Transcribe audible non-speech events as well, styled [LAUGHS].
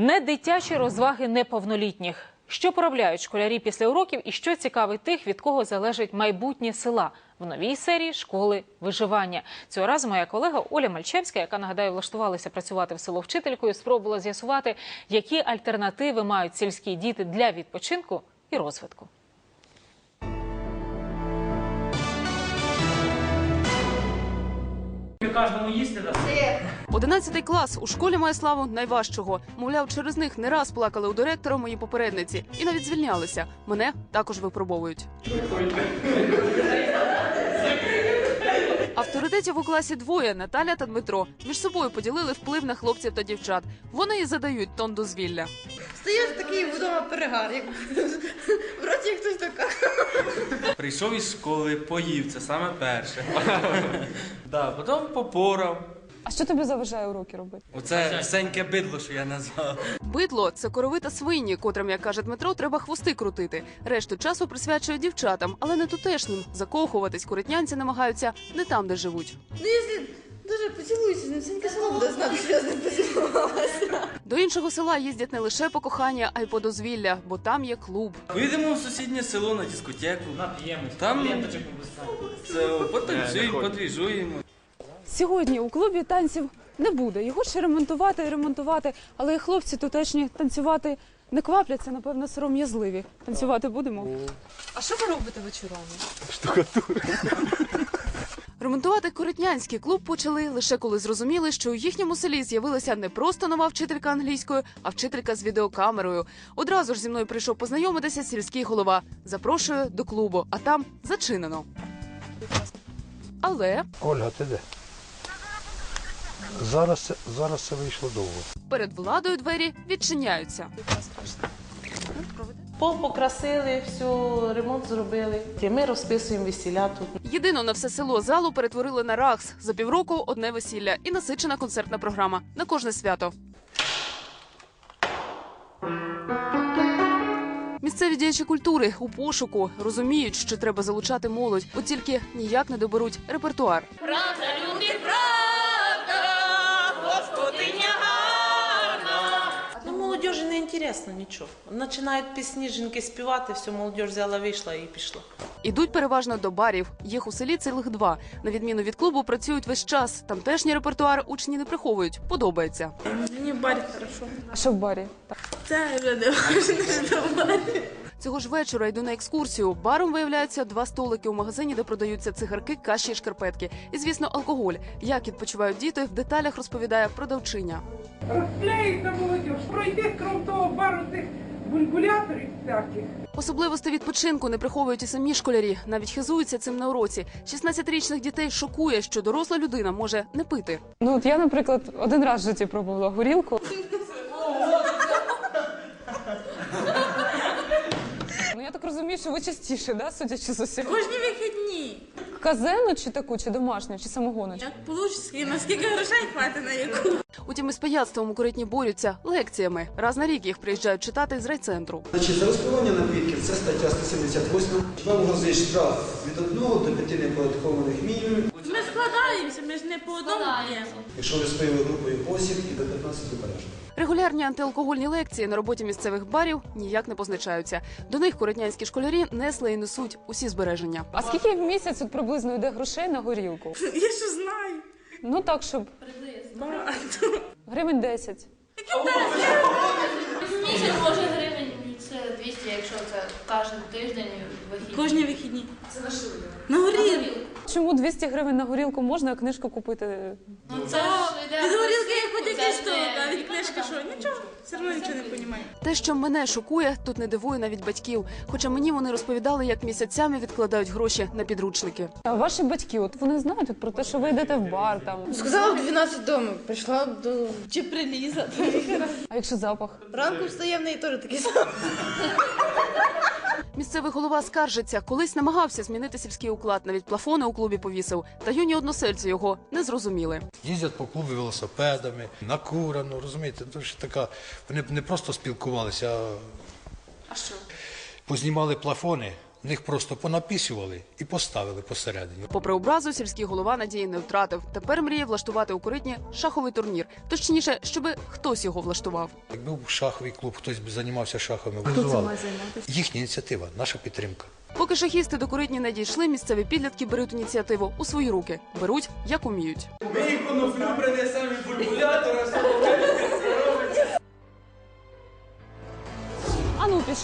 Не дитячі розваги неповнолітніх. Що поробляють школярі після уроків і що цікавить тих, від кого залежить майбутнє села в новій серії школи виживання. Цього разу моя колега Оля Мальчевська, яка нагадаю, влаштувалася працювати в село вчителькою, спробувала з'ясувати, які альтернативи мають сільські діти для відпочинку і розвитку. Каждому їсти дасть. Одинадцятий клас у школі має славу найважчого. Мовляв, через них не раз плакали у директора мої попередниці і навіть звільнялися. Мене також випробовують. Авторитетів у класі двоє Наталя та Дмитро. Між собою поділили вплив на хлопців та дівчат. Вони і задають тон дозвілля. Стоїш такий вдома перегар, як в роті хтось така. Прийшов із школи, поїв, це саме перше. [LAUGHS] да, потім попорав. А що тобі заважає уроки робити? Оце всеньке бидло, що я назвав. Бидло це коровита свині, котрим, як каже Дмитро, треба хвости крутити. Решту часу присвячує дівчатам, але не тутешнім. Закохуватись коритнянці намагаються не там, де живуть. Ну, дуже поцілуйся, з ним синьке село буде знати, що я з ним поцілувалася. До іншого села їздять не лише по кохання, а й по дозвілля, бо там є клуб. Поїдемо в сусіднє село на дискотеку. Нап'ємось. Там- Ленточок. Це потанцюємо, подвіжуємо. Сьогодні у клубі танців не буде. Його ще ремонтувати і ремонтувати, але і хлопці тутешні танцювати не квапляться, напевно, сором'язливі. Танцювати будемо. А що ви робите вечорами? Ремонтувати коритнянський клуб почали лише коли зрозуміли, що у їхньому селі з'явилася не просто нова вчителька англійської, а вчителька з відеокамерою. Одразу ж зі мною прийшов познайомитися сільський голова. Запрошую до клубу, а там зачинено. Але Ольга, ти де? Зараз, це- зараз це вийшло довго. перед владою двері відчиняються. Пол покрасили, все, ремонт зробили. І ми розписуємо весіля тут. Єдину на все село залу перетворили на ракс. За півроку одне весілля і насичена концертна програма на кожне свято. Місцеві діячі культури у пошуку розуміють, що треба залучати молодь, от тільки ніяк не доберуть репертуар. Ну, інтересно нічого. Починають пісні, жінки співати, все, молодь взяла, вийшла і пішла. Ідуть переважно до барів. Їх у селі цілих два. На відміну від клубу працюють весь час. Тамтешній репертуар учні не приховують. Подобається. Мені в барі хорошо. А що в барі? Це вже не барі. Цього ж вечора йду на екскурсію. Баром виявляються два столики у магазині, де продаються цигарки, каші і шкарпетки. І, звісно, алкоголь. Як відпочивають діти, в деталях розповідає продавчиня. Пройти крім того бару тих бульбуляторів всяких. Особливості відпочинку не приховують і самі школярі. Навіть хизуються цим на уроці. 16-річних дітей шокує, що доросла людина може не пити. Ну от я, наприклад, один раз в житті пробувала горілку. Ну я так розумію, що ви частіше, да, судячи з усього. Кожні вихідні. Казену чи таку, чи домашню, чи самогоночку? Як получиться, наскільки грошей хватить на яку. Утім, із пияцтвом у коритні борються лекціями. Раз на рік їх приїжджають читати з райцентру. Значить, за розпивання напідків це стаття 178. Вам грозить штраф від 1 до 5 неоподаткованих мінімумів. Ми складаємося, ми ж не по одному. Якщо ви спили групою осіб і до 15 обережно. Регулярні антиалкогольні лекції на роботі місцевих барів ніяк не позначаються. До них коритнянські школярі несли і несуть усі збереження. А скільки в місяць от приблизно йде грошей на горілку? Я що знаю. Ну так, щоб Багато. гривень 10. Місяць може гривень це 200, якщо це кожен тиждень вихідні. Кожні вихідні. Це на що? На горілку. Чому 200 гривень на горілку можна, а книжку купити? Ну це ж іде. Від горілки як хоч Це від книжки що? Нічого. Все одно нічого не розумію. Те, що мене шокує, тут не дивує навіть батьків. Хоча мені вони розповідали, як місяцями відкладають гроші на підручники. А ваші батьки, от вони знають от про те, що ви йдете в бар там. Сказала в 12 дому, прийшла до чи приліза. А якщо запах? Ранку встає в неї теж такий самий. Місцевий голова скаржиться, колись намагався змінити сільський уклад, навіть плафони у клубі повісив. Та юні односельці його не зрозуміли. Їздять по клубі велосипедами, накурено, розумієте, то ж така. Вони не просто спілкувалися, а. А що? Познімали плафони, в них просто понапісювали і поставили посередині. Попри образу, сільський голова надії не втратив. Тепер мріє влаштувати у Коритні шаховий турнір. Точніше, щоби хтось його влаштував. Якби був шаховий клуб, хтось би займався шахами. Хто? Їхня ініціатива, наша підтримка. Поки шахісти до Коритні не дійшли, місцеві підлітки беруть ініціативу у свої руки. Беруть як уміють. Ми коноплю принесемо бульбулятора. А ну пішли.